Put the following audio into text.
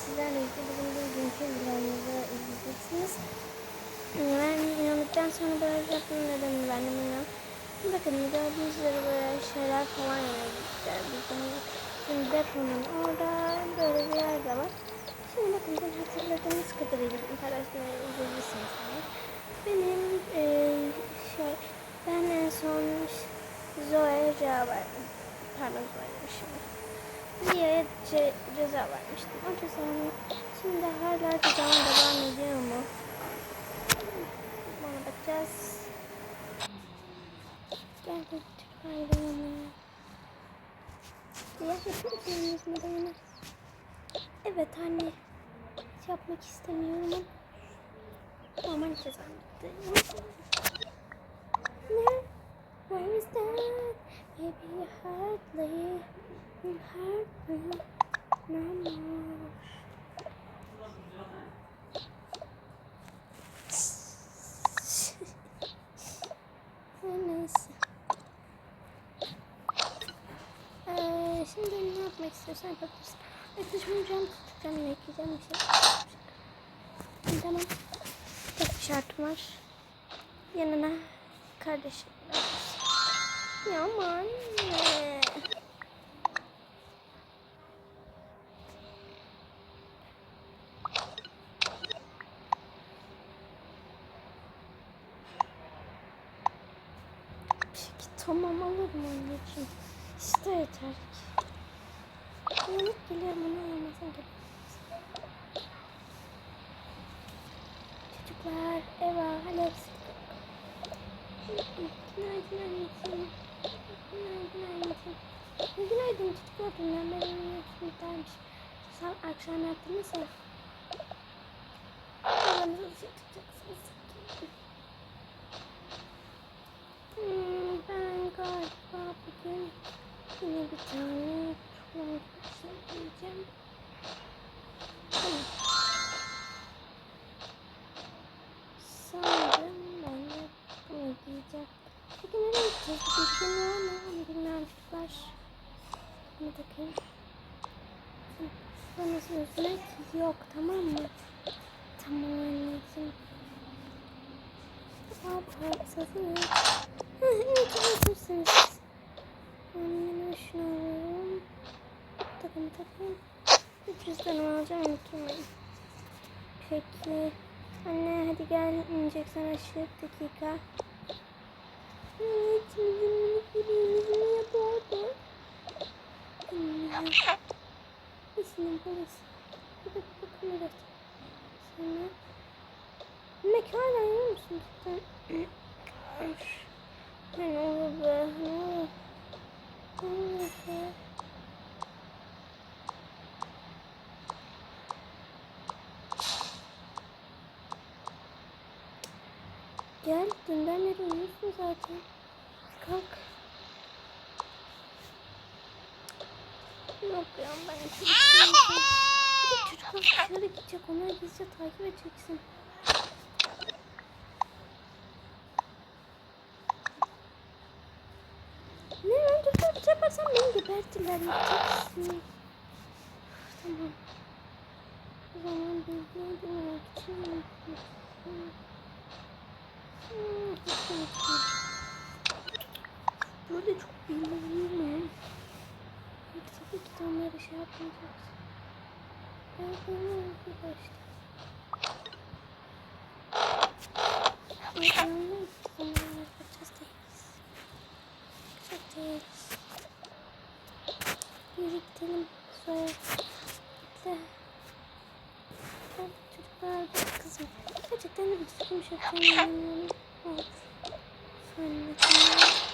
sizlerle birlikte bugün de dünkü vlogumuzu izleyeceksiniz. Ben uyandıktan sonra böyle yaptım nedenini ben de bilmiyorum. Bakın gördüğünüz üzere böyle şeyler falan yapmışlar. Bizim, şimdi deponun orada böyle bir yer de var. Şimdi bakın ben hatırladığınız kadarıyla arkadaşlar izleyebilirsiniz. Benim eee şey, ben en son cevap verdim. Pardon Zoe demişim. Liye'ye ce ceza vermiştim. O cezanın şimdi hala cezanın devam ediyor mu? Ona bakacağız. Gel de Türk ayrılığına. Diğer yapabilirsiniz mi dayanır? Evet anne. Hiç yapmak istemiyorum normal cezam bitti. Ne? Where is that? Hardly, hardly, yapmak istiyorsan yapabilirsin. Arkadaşımın cam tutacağım, ekleyeceğim bir şey. Tamam. Tek bir şartım var. Yanına kardeşim. Ya aman. Peki tamam alırım anneciğim. İşte yeter ki. Uyanık geliyorum onu almasın ki. Çocuklar Eva Alex. Günaydın anneciğim. Günaydın anneciğim. Ne günaydın çocuklar. Ben benim uyuyorsun dermiş. Sen akşam yattınız ya. Babanızı tutacaksınız. Hmm, ben galiba bugün yine bir tane Hmm. Sanırım ben de bunu giyeceğim. Peki nereye gideceğiz? Bir gün var mı? Bilmiyorum çocuklar. Bunu yok tamam mı? Tamam anneciğim. Hop hop hazır. Cüzdanımı alacağım unutmayın. Peki. Anne hadi gel inecek sana şu dakika. Evet, bizim yüzümü yapıyordu. Anne. İsmim polis. Bakın evet. Sana. Mek hala yiyor musun cidden? Ne olur be, ne olur. Ne olur be. Gel, dünden beri uyuyorsun zaten. Kalk. Yok ya ben çocuklar dışarı gidecek, onları gizlice takip edeceksin. Ne lan dur bir şey yaparsan beni gebertirler yapacaksın. Tamam. O zaman bilgiyi dinlemek için Hmm, hiç unutma. Böyle çok bilmiyorum. Tabii ki de onları şey yapmayacaksın. Ben bunu arkadaşlar. İnsanlar onlarla yapacağız değiliz. Çok değiliz. Yürü gidelim. Sonra bekle. Kızım. Gerçekten de bir yapacağım. Evet. Sonra